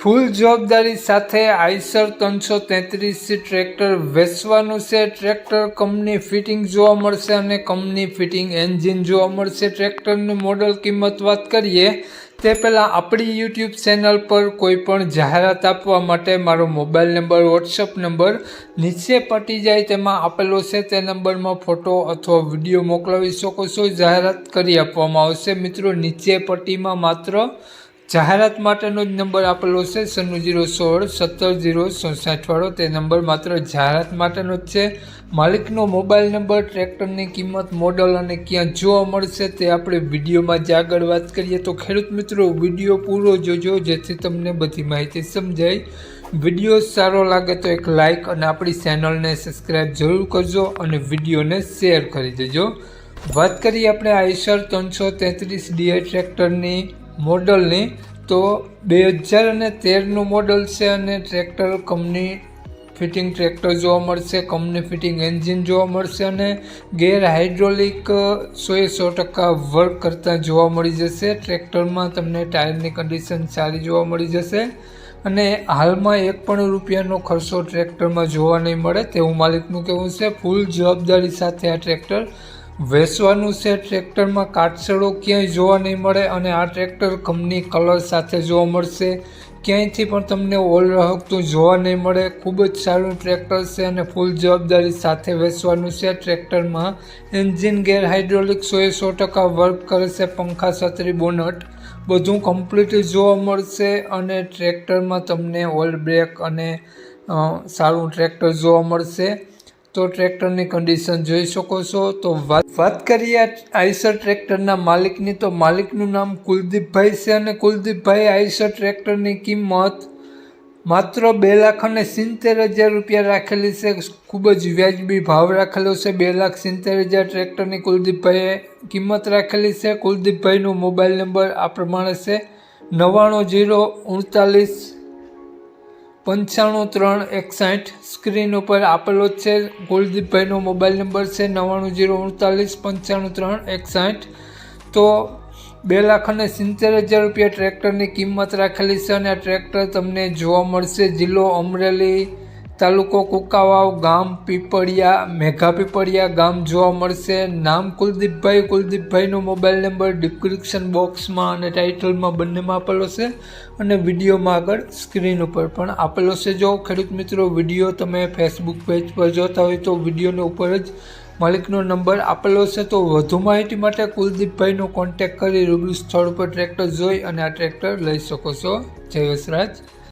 ફૂલ જવાબદારી સાથે આઈસર ત્રણસો તેત્રીસ ટ્રેક્ટર વેચવાનું છે. ટ્રેક્ટર કંપની ફિટિંગ જોવા મળશે અને કંપની ફિટિંગ એન્જિન જોવા મળશે. ટ્રેક્ટરનું મોડલ કિંમત વાત કરીએ, તે પહેલાં આપણી યુટ્યુબ ચેનલ પર કોઈ પણ જાહેરાત આપવા માટે મારો મોબાઈલ નંબર, વોટ્સઅપ નંબર નીચે પટી જાય, તેમાં આપેલો છે. તે નંબરમાં ફોટો અથવા વીડિયો મોકલાવી શકો છો. જાહેરાત કરી આપવામાં આવશે. મિત્રો, નીચે પટ્ટીમાં માત્ર જાહેરાત માટેનો જ નંબર આપેલો છે સન્નું જીરો સોળ, સત્તર જીરો ચોસાઠ વાળો. તે નંબર માત્ર જાહેરાત માટેનો જ છે. માલિકનો મોબાઈલ નંબર, ટ્રેક્ટરની કિંમત, મોડલ અને ક્યાં જોવા મળશે તે આપણે વિડીયોમાં જ આગળ વાત કરીએ. તો ખેડૂત મિત્રો, વીડિયો પૂરો જોજો, જેથી તમને બધી માહિતી સમજાય. વીડિયો સારો લાગે તો એક લાઇક અને આપણી ચેનલને સબસ્ક્રાઈબ જરૂર કરજો અને વિડીયોને શેર કરી દેજો. વાત કરીએ આપણે આઈસર ત્રણસો તેત્રીસ ડીએ ટ્રેક્ટરની. મોડલની તો બે હજાર અને તેરનું મોડલ છે અને ટ્રેક્ટર કંપની ફિટિંગ ટ્રેક્ટર જોવા મળશે, કંપની ફિટિંગ એન્જિન જોવા મળશે અને ગેર હાઇડ્રોલિક સોએ સો ટકા વર્ક કરતાં જોવા મળી જશે. ટ્રેક્ટરમાં તમને ટાયરની કન્ડિશન સારી જોવા મળી જશે. અને હાલમાં એક પણ રૂપિયાનો ખર્ચો ટ્રેક્ટરમાં જોવા નહીં મળે તેવું માલિકનું કહેવું છે. ફૂલ જવાબદારી સાથે આ ટ્રેક્ટર વેચવાનું છે, ટ્રેક્ટરમાં કાટસડો ક્યાંય જોવા નહીં મળે અને આ ટ્રેક્ટર કંપની કલર સાથે જોવા મળશે. ક્યાંયથી પણ તમને ઓલ રહકતું જોવા નહીં મળે. ખૂબ જ સારું ટ્રેક્ટર છે અને ફૂલ જવાબદારી સાથે વેચવાનું છે. ટ્રેક્ટરમાં એન્જિન ગેર હાઇડ્રોલિક સોએ સો ટકા વર્ક કરે છે, પંખા, છત્રી, બોનટ બધું કમ્પ્લીટ જોવા મળશે અને ટ્રેક્ટરમાં તમને ઓલ બ્રેક અને સારું ટ્રેક્ટર જોવા મળશે. તો ટ્રેક્ટરની કન્ડિશન જોઈ શકો છો. તો વાત કરીએ આઈસર ટ્રેક્ટરના માલિકની. તો માલિકનું નામ કુલદીપભાઈ છે અને કુલદીપભાઈ આઈસર ટ્રેક્ટરની કિંમત માત્ર બે લાખ અને સિત્તેર હજાર રૂપિયા રાખેલી છે. ખૂબ જ વ્યાજબી ભાવ રાખેલો છે. બે લાખ સિત્તેર હજાર ટ્રેક્ટરની કુલદીપભાઈએ કિંમત રાખેલી છે. કુલદીપભાઈનો મોબાઈલ નંબર આ પ્રમાણે છે. નવ્વાણું જીરો ઉડતાલીસ પંચાણું ત્રણ એકસાઠ સ્ક્રીન ઉપર આપેલો જ છે. કુલદીપભાઈનો મોબાઈલ નંબર છે નવ્વાણું જીરો ઉડતાલીસ પંચાણું ત્રણ એકસાઠ. તો બે લાખ અને સિત્તેર હજાર રૂપિયા ટ્રેક્ટરની કિંમત રાખેલી છે અને આ ટ્રેક્ટર તમને જોવા મળશે. જિલ્લો અમરેલી તાલુકો કુકાવાવ ગામ પીપળિયા, મેઘા પીપળિયા ગામ જોવા મળશે. નામ કુલદીપભાઈ. કુલદીપભાઈનો મોબાઈલ નંબર ડિસ્ક્રિપ્શન બોક્સમાં અને ટાઇટલમાં બંનેમાં આપેલો છે. અને વિડીયોમાં આગળ સ્ક્રીન ઉપર પણ આપેલો છે. જો ખેડૂત મિત્રો, વીડિયો તમે ફેસબુક પેજ પર જોતા હોય તો વિડીયોની ઉપર જ માલિકનો નંબર આપેલો છે. તો વધુ માહિતી માટે કુલદીપભાઈનો કોન્ટેક્ટ કરી રૂબરૂ સ્થળ ઉપર ટ્રેક્ટર જોઈ અને આ ટ્રેક્ટર લઈ શકો છો. જય વસરાજ.